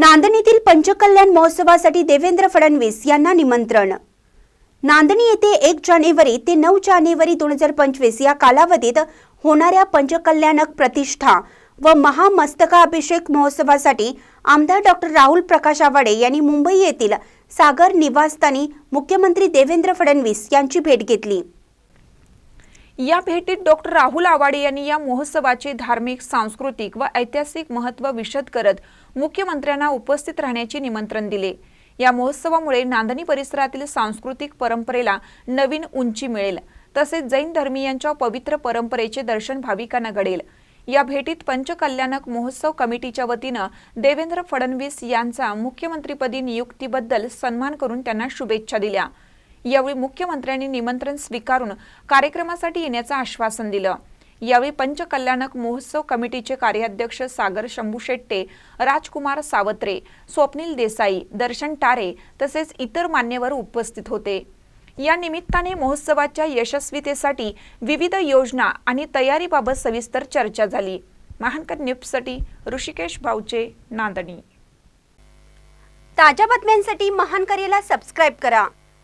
नांदणीतील पंचकल्याण महोत्सवासाठी देवेंद्र फडणवीस यांना निमंत्रण. नांदणी येथे एक जानेवारी ते नऊ जानेवारी दोन हजार पंचवीस या कालावधीत होणाऱ्या पंचकल्याणक प्रतिष्ठा व महामस्तकाभिषेक महोत्सवासाठी आमदार डॉक्टर राहुल प्रकाश आवाडे यांनी मुंबई येथील सागर निवासस्थानी मुख्यमंत्री देवेंद्र फडणवीस यांची भेट घेतली. या भेटीत डॉक्टर राहुल आवाडे यांनी या महोत्सवाचे धार्मिक सांस्कृतिक व ऐतिहासिक महत्त्व विशद करत मुख्यमंत्र्यांना उपस्थित राहण्याचे निमंत्रण दिले. या महोत्सवामुळे नांदणी परिसरातील सांस्कृतिक परंपरेला नवीन उंची मिळेल. तसेच जैन धर्मीयांच्या पवित्र परंपरेचे दर्शन भाविकांना घडेल. या भेटीत पंचकल्याणक महोत्सव कमिटीच्या वतीनं देवेंद्र फडणवीस यांचा मुख्यमंत्रीपदी नियुक्तीबद्दल सन्मान करून त्यांना शुभेच्छा दिल्या. यावेळी मुख्यमंत्र्यांनी निमंत्रण स्वीकारून कार्यक्रमासाठी येण्याचं आश्वासन दिलं. यावेळी पंचकल्याणक महोत्सव कमिटीचे कार्याध्यक्ष सागर शंभू शेट्टे राजकुमार सावत्रे स्वप्नील देसाई दर्शन टारे तसेच इतर मान्यवर उपस्थित होते. या निमित्ताने महोत्सवाच्या यशस्वीतेसाठी विविध योजना आणि तयारीबाबत सविस्तर चर्चा झाली. महानकर न्यूजसाठी ऋषिकेश भाऊचे नांदणी. ताज्या बातम्यांसाठी महानकरेला सबस्क्राईब करा.